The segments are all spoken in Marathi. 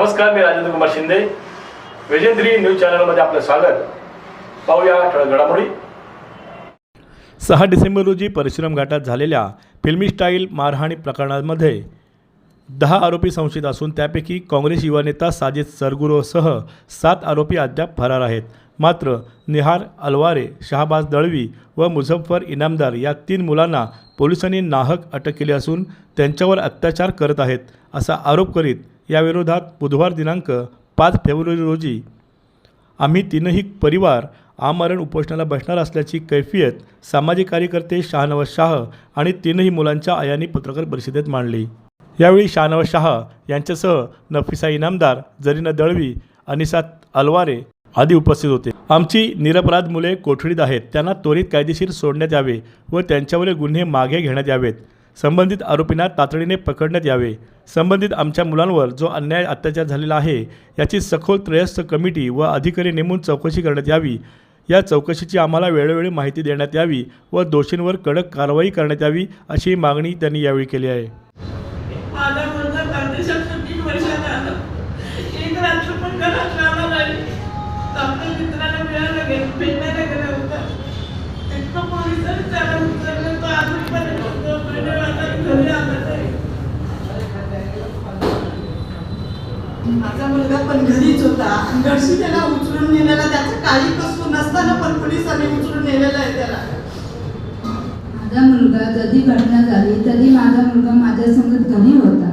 नमस्कार मी राजेंद्र कुमार शिंदे. वेजेंद्री न्यूज चॅनलमध्ये आपलं स्वागत. पाहूया ठळक घडामोडी. सहा डिसेंबर रोजी परशुराम घाटात झालेल्या फिल्मी स्टाईल मारहाणी प्रकरणामध्ये दहा आरोपी संशयित असून त्यापैकी काँग्रेस युवा नेता साजिद सरगुरोसह सात आरोपी अद्याप फरार आहेत. मात्र निहार अलवारे शहाबाज दळवी व मुझफ्फर इनामदार या तीन मुलांना पोलिसांनी नाहक अटक केली असून त्यांच्यावर अत्याचार करत आहेत असा आरोप करीत याविरोधात बुधवार दिनांक पाच फेब्रुवारी रोजी आम्ही तीनही परिवार आमरण उपोषणाला बसणार असल्याची कैफियत सामाजिक कार्यकर्ते शाहनवाज शाह आणि तीनही मुलांच्या आयांनी पत्रकार परिषदेत मांडली. यावेळी शाहनवाज शाह यांच्यासह नफिसा इनामदार जरीना दळवी अनिसात अलवारे आदी उपस्थित होते. आमची निरपराध मुले कोठडीत आहेत त्यांना त्वरित कायदेशीर सोडण्यात यावे व त्यांच्यावरील गुन्हे मागे घेण्यात यावेत. संबंधित आरोपींना तातडीने पकडण्यात यावे. संबंधित आमच्या मुलांवर जो अन्याय अत्याचार झालेला आहे याची सखोल त्रयस्थ कमिटी व अधिकारी नेमून चौकशी करण्यात यावी. या चौकशीची आम्हाला वेळोवेळी माहिती देण्यात यावी व दोषींवर कडक कारवाई करण्यात यावी अशी मागणी त्यांनी यावेळी केली आहे. माझा मुलगा परदेशात तीन वर्षाचा आला एक रात्र पण घरात राहणार नाही आपल्या मित्राला मिळालं गेलं भेटण्याला गेला होता इतकं पोलिसांनी त्याला उचललं तो आजपर्यंत होतो म्हणजे आता घरी आला नाही माझा मुलगा पण घरीच होता. घरशी त्याला उचलून नेलेला त्याचं काही कसूर नसताना पण पोलिसांनी उचलून नेलेलं आहे त्याला. माझा मुलगा जधी घटना झाली तरी माझा मुलगा माझ्या संगत घरी होता.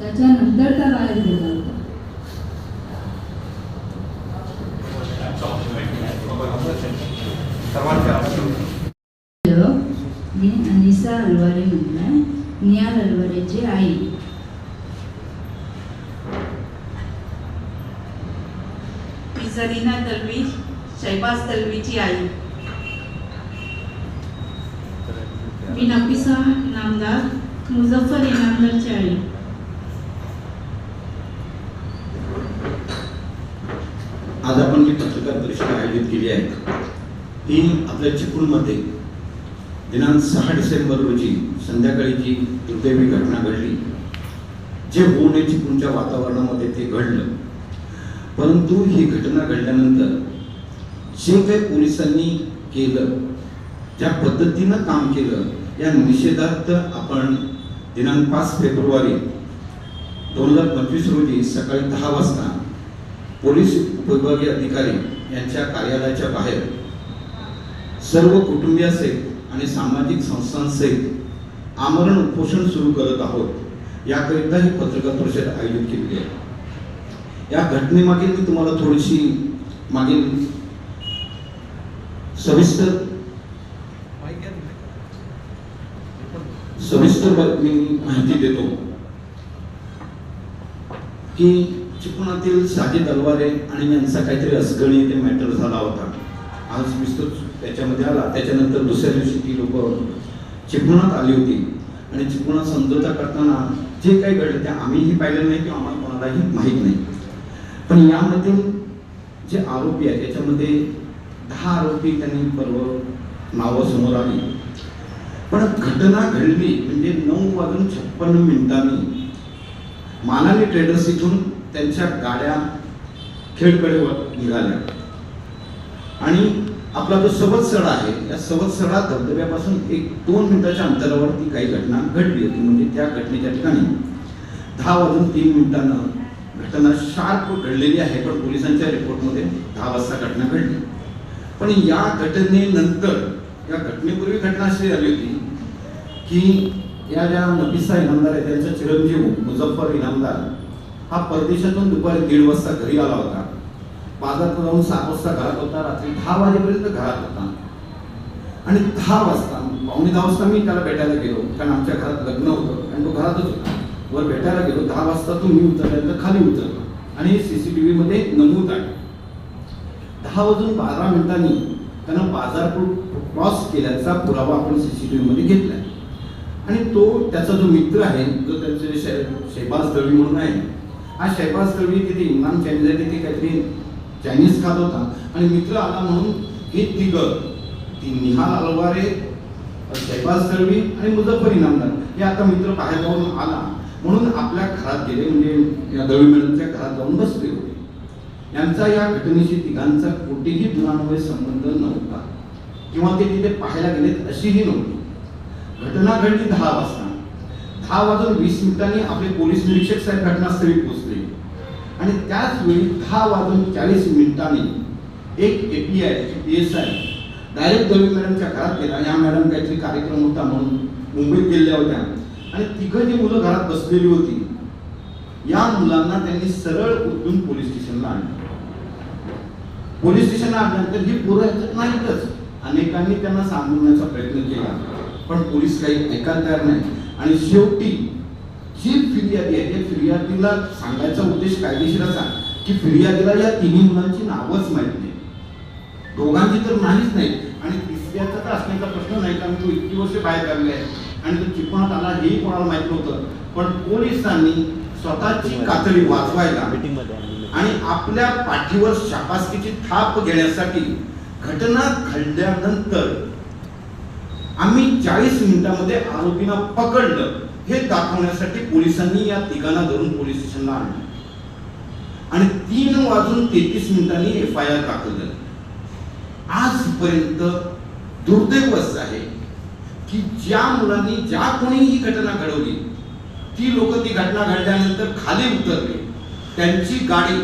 त्याच्यानंतर त्या बाहेर गेला होता. हॅलो. मी अनिसा अलवारे म्हणलाय निहाल अलवारेची आई. मी सरीना तलवी शैबाज तलवीची आई. मी नफिसा नामदार मुझफ्फर इनामदारची आई. आज आपण जी पत्रकार परिषद आयोजित केली आहे ती आपल्या चिपळूणमध्ये दिनांक सहा डिसेंबर रोजी संध्याकाळी जी दुर्दैवी घटना घडली जे होऊ नये चिपळूणच्या वातावरणामध्ये ते घडलं परंतु ही घटना घडल्यानंतर जे काही पोलिसांनी केलं ज्या पद्धतीनं काम केलं या निषेधार्थ आपण दिनांक पाच फेब्रुवारी दोन हजार पंचवीस रोजी सकाळी दहा वाजता पोलीस उपविभागीय अधिकारी यांच्या कार्यालयाच्या बाहेर सर्व कुटुंबियासहित आणि सामाजिक संस्थांसहित आमरण उपोषण सुरू करत आहोत. याकरिता ही पत्रकार परिषद आयोजित केली आहे. या घटनेमागील मी तुम्हाला थोडीशी मागील सविस्तर सविस्तर मी माहिती देतो. की चिपणातील साजिद अलवारे आणि यांचा काहीतरी असगणी ते मॅटर झाला होता. आज विस्तृत त्याच्यामध्ये आला. त्याच्यानंतर दुसऱ्या दिवशी ती लोक चिपणात आली होती. आणि चिपणात समजोता करताना जे काही घडलं ते आम्हीही पाहिलं नाही किंवा आम्हाला कोणालाही माहीत नाही. पण यामध्ये जे आरोपी आहेत त्याच्यामध्ये दहा आरोपी त्यांनी पर्व नावं समोर आली. पण घटना घडली म्हणजे नऊ वाजून छप्पन्न मिनिटांनी मानाली ट्रेडर्स इथून त्यांच्या गाड्या खेडकडे वर निघाल्या. आणि आपला जो सवत्सडा आहे या सवत्सडा धबधब्यापासून एक दोन मिनिटाच्या अंतरावरती काही घटना घडली होती. म्हणजे त्या घटनेच्या ठिकाणी दहा वाजून तीन मिनिटांना घटना शार्प घडलेली आहे पण पोलिसांच्या रिपोर्टमध्ये दहा वाजता घटना घडली. पण या घटनेनंतर या घटनेपूर्वी घटना अशी झाली होती की या ज्या नफिसा इनामदार आहे त्यांचा चिरंजीव मुझफ्फर इनामदार हा परदेशातून दुपारी दीड वाजता घरी आला होता. बाजारात जाऊन सात वाजता घरात होता रात्री दहा वाजेपर्यंत घरात होता. आणि दहा वाजता पावणे दहा वाजता मी त्याला भेटायला गेलो कारण आमच्या घरात लग्न होतं आणि तो घरातच होता. वर भेटायला गेलो दहा वाजता तुम्ही उतरल्यानंतर खाली उतरला आणि सीसीटीव्ही मध्ये नमूद आहे दहा वाजून बारा मिनिटांनी त्यानं बाजारपूर क्रॉस केल्याचा पुरावा आपण सीसीटीव्ही घेतला आहे. आणि तो त्याचा जो मित्र आहे जो त्याचे शे- शेबाज दळवी म्हणून आहे. हा शेबाज दळवी तिथे इम्रान चायनीज तिथे काहीतरी चायनीज खात होता. आणि मित्र आला म्हणून हे तिघं ती निहाल अलवारे शेबाज दळवी आणि मुझफ्फर इनामदार हे आता मित्र बाहेर जाऊन आला. म्हणून आपल्या घरात गेले म्हणजे या दळवी मॅडमच्या घरात जाऊन बसले होते. यांचा या घटनेशी तिघांचा कुठेही गुणांमुळे संबंध नव्हता. किंवा ते तिथे पाहायला गेलेत अशीही नव्हती. घटना घडली दहा वाजता. दहा वाजून वीस मिनिटांनी आपले पोलीस निरीक्षक साहेब घटनास्थळी पोहोचले. आणि त्याच वेळी दहा वाजून चाळीस मिनिटांनी एक A T I P S I direct Dalvi मॅडमच्या घरात गेला. या मॅडम काहीतरी कार्यक्रम होता म्हणून मुंबईत गेल्या होत्या. आणि तिघं जी मुलं घरात बसलेली होती. या मुलांना त्यांनी सरळ उठून पोलीस स्टेशनला आणलं. पोलीस स्टेशनला आणल्यानंतर ही पोरं ऐकत नाहीतच. अनेकांनी त्यांना सांगण्याचा प्रयत्न केला. पण पोलीस काही ऐकायला तयार नाही. आणि शेवटी जी फिर्यादी आहे फिर्यादीला सांगायचा उद्देश कायदेशीर असा की फिर्यादीला या तिन्ही मुलांची नावच माहीत नाही दोघांची तर नाहीच नाही आणि तिसऱ्याचा तर असण्याचा प्रश्न नाही कारण तो इतकी वर्ष बाहेर काढले आहे आणि तो चिपणात आला हेही कोणाला माहीत नव्हतं. पण पोलिसांनी स्वतःची कातडी वाचवायला आणि आपल्या पाठीवर शाबासकीची थाप घेण्यासाठी घटना घडल्यानंतर आम्ही चाळीस मिनिटांमध्ये आरोपींना पकडलं. हे दाखवण्यासाठी पोलिसांनी या तिघांना धरून पोलीस स्टेशनला आणलं. आणि तीन वाजून तेहतीस मिनिटांनी एफ आय आर दाखल झाली. आजपर्यंत दुर्दैव असं आहे की ज्या मुलांनी ज्या कोणी ही घटना घडवली ती लोक ती घटना घडल्यानंतर खाली उतरले. त्यांची गाडी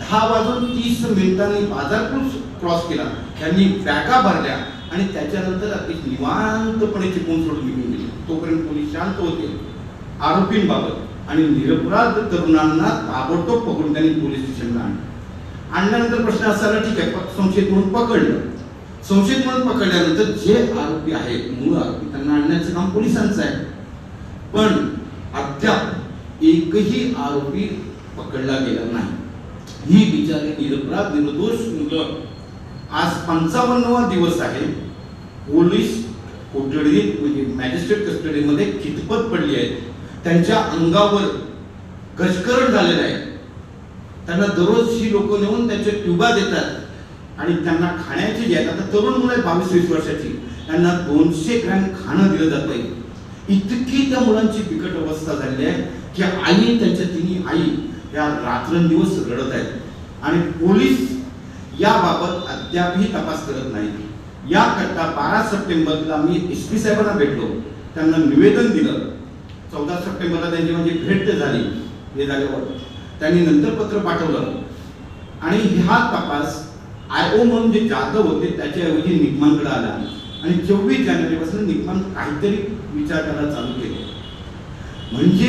दहा वाजून तीस मिनिटांनी बाजारपूर क्रॉस केला. त्यांनी बॅगा भरल्या आणि त्याच्यानंतर अगदी निवांतपणे चिपून सोडून निघून गेले. तोपर्यंत पोलीस शांत होते. आरोपींबाबत आणि निरपराध तरुणांना ताबडतोब पकडून त्यांनी पोलीस स्टेशनला आणलं. आणल्यानंतर प्रश्न असायला ठीक आहे संशयित म्हणून पकडलं. संशयित म्हणून पकडल्यानंतर जे आरोपी आहेत मूळ आरोपी त्यांना आणण्याचं काम पोलिसांचं आहे. पण अद्याप एकही आरोपी पकडला गेला नाही. ही बिचारी निरपराध निर्दोष मुलं. आज पंचावन्नवा दिवस आहे. पोलीस कोठडीत म्हणजे मॅजिस्ट्रेट कस्टडीमध्ये खितपत पडली आहेत त्यांच्या अंगावर गजकरण झालेलं आहे. त्यांना दररोज ही लोक नेऊन त्यांच्या ट्युबा देतात. आणि त्यांना खाण्याची जी आहेत आता तरुण मुलं आहेत बावीस वीस वर्षाची त्यांना दोनशे ग्रॅम खाणं दिलं जात आहे. इतकी त्या मुलांची बिकट अवस्था झालेली आहे की आई त्यांच्या तिन्ही आई या रात्रंदिवस रडत आहेत. आणि पोलीस याबाबत अद्यापही तपास करत नाही याकरता बारा सप्टेंबरला मी एस पी साहेबांना भेटलो. त्यांना निवेदन दिलं. चौदा सप्टेंबरला त्यांची म्हणजे भेट झाली. हे झाल्यावर त्यांनी नंतर पत्र पाठवलं. आणि हा तपास आय ओ म्हणून जे जाधव होते त्याच्याऐवजी निगमांकडे आला. आणि चोवीस जानेवारीपासून निगमान काहीतरी विचार करायला चालू केले. म्हणजे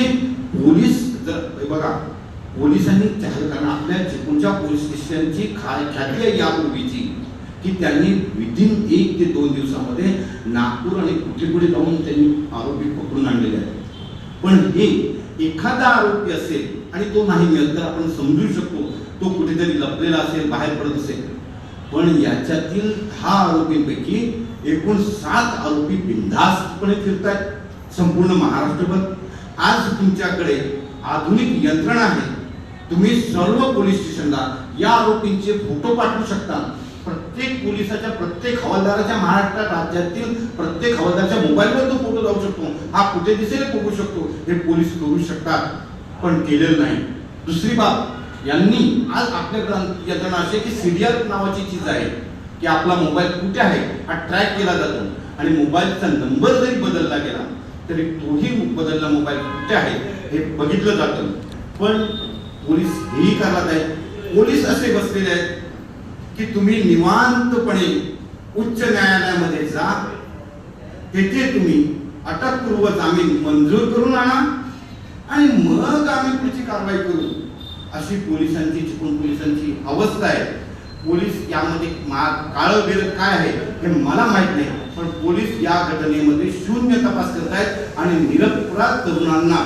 पोलीस जर बघा पोलिसांनी जाहीर कारण आपल्या चिपळूणच्या पोलीस स्टेशनची खा ख्याती आहे यापूर्वीची की त्यांनी विदिन एक ते दोन दिवसामध्ये नागपूर आणि कुठे कुठे जाऊन त्यांनी आरोपी पकडून आणलेले आहेत. पण हे एखादा आरोपी असेल आणि तो नाही मिळत तर आपण समजू शकतो तो कुठेतरी लपलेला असेल बाहेर पडत असेल. पण याच्यातील दहा आरोपींपैकी एकूण सात आरोपी बिनधास्तपणे फिरतात संपूर्ण महाराष्ट्रभर. आज तुमच्याकडे आधुनिक यंत्रणा आहे. तुम्ही सर्व पोलीस स्टेशनला या आरोपींचे फोटो पाठवू शकता. प्रत्येक पोलिसाच्या प्रत्येक हवालदाराच्या महाराष्ट्र राज्यातील प्रत्येक हवालदाराच्या मोबाईलवर तो फोटो जाऊ शकतो. हा कुठे दिसेल बघू शकतो. हे पोलीस करू शकतात. पण केलेलं नाही. दुसरी बाब यांनी आज आपल्या यंत्रणा अशी की सीडीआर नावाची चीज आहे की आपला मोबाईल कुठे आहे हा ट्रॅक केला जातो. आणि मोबाईलचा नंबर जरी बदलला गेला तरी तोही बदलला मोबाईल कुठे आहे हे बघितलं जातं. पण पोलीस हेही करत आहेत. पोलीस असे बसलेले आहेत की तुम्ही निवांतपणे उच्च न्यायालयामध्ये जा. तेथे तुम्ही अटकपूर्व जामीन मंजूर करून आणा. आणि मग आम्ही पुढची कारवाई करू. अशी पोलिसांची चिपळूण पोलिसांची अवस्था आहे. पोलीस यामध्ये काळं बिर काय आहे हे मला माहीत नाही. पण पोलीस या घटनेमध्ये शून्य तपास करत आहेत आणि निरपराध तरुणांना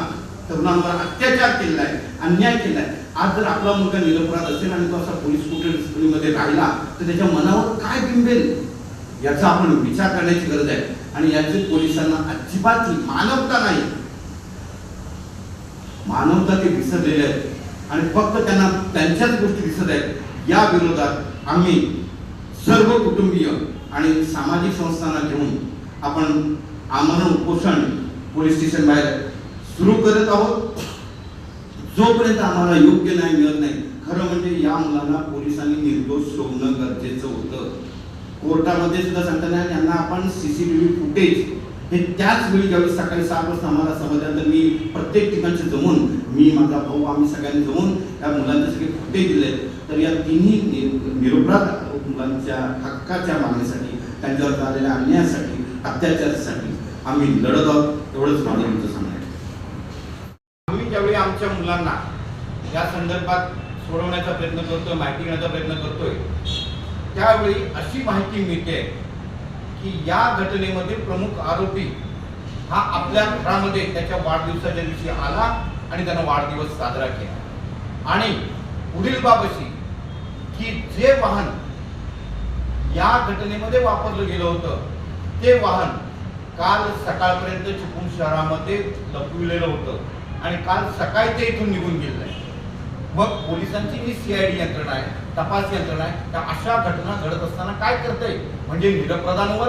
तरुणांवर अत्याचार केलेला आहे अन्याय केला आहे आज जर आपला मुलगा निरपराध असेल आणि तो असा पोलीस कोठडीमध्ये राहिला तर त्याच्या मनावर काय बिंबेल? याचा आपण विचार करण्याची गरज आहे. आणि याची पोलिसांना अजिबात मानवता नाही. मानवता ते विसरलेले आहेत. आणि फक्त त्यांना त्यांच्याच गोष्टी दिसत आहेत या विरोधात आम्ही सर्व कुटुंबीय आणि सामाजिक संस्थांना घेऊन आपण आमरण उपोषण पोलीस स्टेशन बाहेर सुरू करत आहोत. जोपर्यंत आम्हाला योग्य न्याय मिळत नाही खरं म्हणजे या मुलांना पोलिसांनी निर्दोष सोडणं गरजेचं होतं. कोर्टामध्ये सुद्धा सांगताना यांना आपण सीसीटीव्ही फुटेज हे त्याच वेळी ज्यावेळी सकाळी सात वाजता आम्हाला समजल्यानंतर मी प्रत्येक ठिकाणचे जमून मी माझा भाऊ आम्ही सगळ्यांनी जमून त्या मुलांचे सगळे फुटेज दिले. तर या तिन्ही नि- निरपराध मुलांच्या हक्काच्या मागणीसाठी त्यांच्यावर झालेल्या अन्यायासाठी अत्याचारासाठी आम्ही लढत आहोत एवढंच माझं तुमचं सांगणं आम्ही ज्यावेळी आमच्या मुलांना या संदर्भात सोडवण्याचा प्रयत्न करतोय माहिती घेण्याचा प्रयत्न करतोय त्यावेळी अशी माहिती मिळते की या घटनेमध्ये प्रमुख आरोपी हा आपल्या घरामध्ये त्याच्या वाढदिवसाच्या दिवशी आला आणि त्यानं वाढदिवस साजरा केला. आणि पुढील बाब अशी की जे वाहन या घटनेमध्ये वापरलं गेलं होतं ते वाहन काल सकाळपर्यंत चिपळूण शहरामध्ये लपविलेलं होतं आणि काल सकाळी ते इथून निघून गेलं आहे मग पोलिसांची जी सीआयडी यंत्रणा आहे तपास यंत्रणा आहे. त्या अशा घटना घडत असताना काय करते म्हणजे निरपराधांवर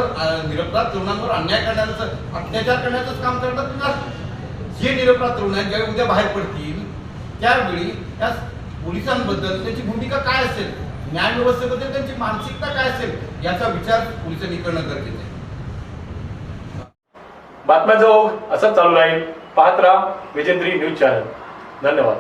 निरपराध तरुणांवर अन्याय करण्याचं अत्याचार करण्याचंच काम करतात जे निरपराध तरुण आहेत ज्यावेळी उद्या बाहेर पडतील त्यावेळी त्या पोलिसांबद्दल त्यांची भूमिका काय असेल? न्याय व्यवस्थेबद्दल त्यांची मानसिकता काय असेल? याचा विचार पोलिसांनी करणं गरजेचं आहे. बातम्याचा ओघ असंच चालू राहील. पाहत राहा विजेंद्री न्यूज चॅनल. धन्यवाद.